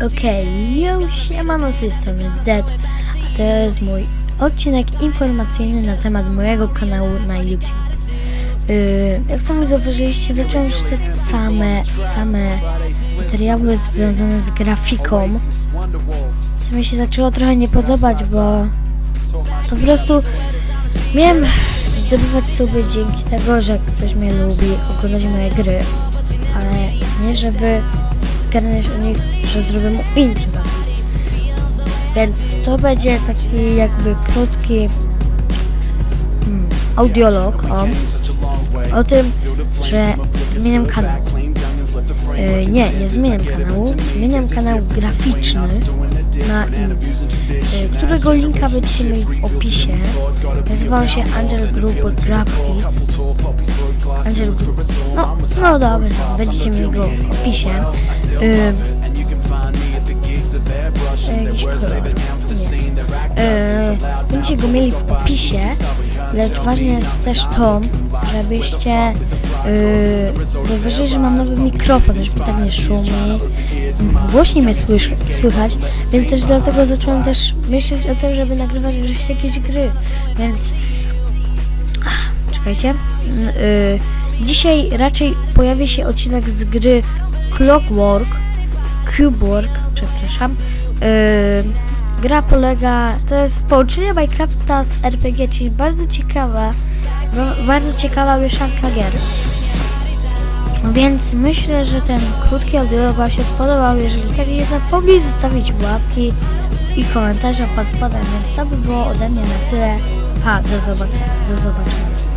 Okej, yo, siemano, z tej strony Dead, a to jest mój odcinek informacyjny na temat mojego kanału na YouTube. Yy, jak sami zauważyliście, zacząłem czytać same, same materiały związane z grafiką, co mi się zaczęło trochę nie podobać, bo po prostu miałem zdobywać sobie dzięki tego, że ktoś mnie lubi oglądać moje gry, ale nie żeby zgarniać o nich, że zrobię mu intro za. Więc to będzie taki jakby krótki hmm, audiolog o, o tym, że zmieniam kanał. Yy, nie, nie zmieniam kanału, zmieniam kanał graficzny na inny, którego linka będziecie mieli w opisie. Nazywa on się Angel Group Graphics. Angel Group. No, no dobra, będziecie mieli go w opisie. Yy, jakiś kolor. Nie. Yy, będziecie go mieli w opisie, lecz ważne jest też to, żebyście yy, zauważyli, że mam nowy mikrofon, już mi tak nie szumi, głośniej mnie słychać, więc też dlatego zacząłem też myśleć o tym, żeby nagrywać wreszcie jakieś gry, więc czekajcie. Mm, y, dzisiaj raczej pojawi się odcinek z gry Clockwork, Cubework, przepraszam. Y, gra polega, to jest połączenie Minecrafta z RPG, czyli bardzo ciekawa, ba- bardzo ciekawa mieszanka gier. Więc myślę, że ten krótki audio Wam się spodobał. Jeżeli tak, nie zapomnij zostawić łapki i komentarza pod spodem, więc to by było ode mnie na tyle. Pa, do zobaczenia. Do zobaczenia.